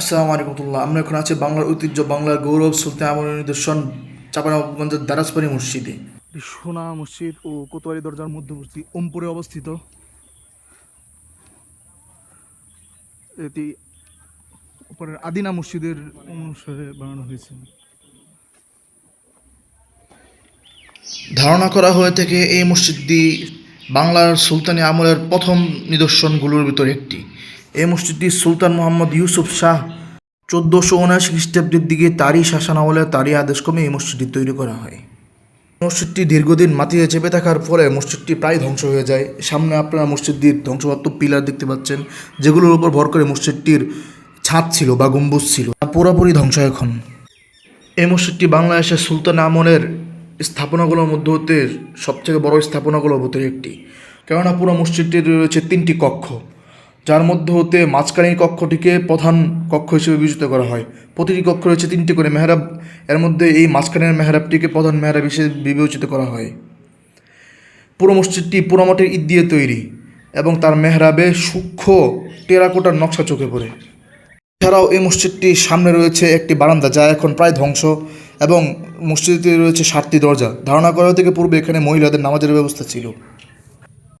আসসালামু আলাইকুমতুল্লাহ আমরা এখন আছি বাংলার ঐতিহ্য বাংলার গৌরব সুলতান আমলের নিদর্শন চাপানগঞ্জের দারাজপাড়ি মসজিদে। সোনা মসজিদ ও কোতোয়ালি দরজার মধ্যবর্তী ওমপুরে অবস্থিত। এটি উপরের আদিনা মসজিদের অনুসারে বানানো হয়েছে। ধারণা করা হয়ে থাকে এই মসজিদটি বাংলার সুলতানি আমলের প্রথম নিদর্শনগুলোর ভিতর একটি। এই মসজিদটি সুলতান মোহাম্মদ ইউসুফ শাহ চোদ্দোশো উনআশি খ্রিস্টাব্দের দিকে তারই শাসন আমলে তারই আদেশক্রমে এই মসজিদটি তৈরি করা হয়। মসজিদটি দীর্ঘদিন মাটিতে চেপে থাকার ফলে মসজিদটি প্রায় ধ্বংস হয়ে যায়। সামনে আপনারা মসজিদটির ধ্বংসপ্রাপ্ত পিলার দেখতে পাচ্ছেন। যেগুলোর উপর ভর করে মসজিদটির ছাদ ছিল বা গম্বুজ ছিল। পুরোপুরি ধ্বংস এখন। এই মসজিদটি বাংলাদেশের সুলতান আমলের স্থাপনাগুলোর মধ্যে হতে সবথেকে বড় স্থাপনাগুলোর ভিতরে একটি। কেননা পুরো মসজিদটির রয়েছে তিনটি কক্ষ, যার মধ্যে হতে মাঝখানের কক্ষটিকে প্রধান কক্ষ হিসেবে বিবেচিত করা হয়। প্রতিটি কক্ষ রয়েছে তিনটি করে মেহরাব, এর মধ্যে এই মাঝখানের মেহরাবটিকে প্রধান মেহরাব হিসেবে বিবেচিত করা হয়। পুরো মসজিদটি পোড়ামাটির ইট দিয়ে তৈরি এবং তার মেহরাবে সূক্ষ্ম টেরাকোটার নকশা চোখে পড়ে। এছাড়াও এই মসজিদটির সামনে রয়েছে একটি বারান্দা, যা এখন প্রায় ধ্বংস। এবং মসজিদটিতে রয়েছে সাতটি দরজা। ধারণা করা থেকে পূর্বে এখানে মহিলাদের নামাজের ব্যবস্থা ছিল।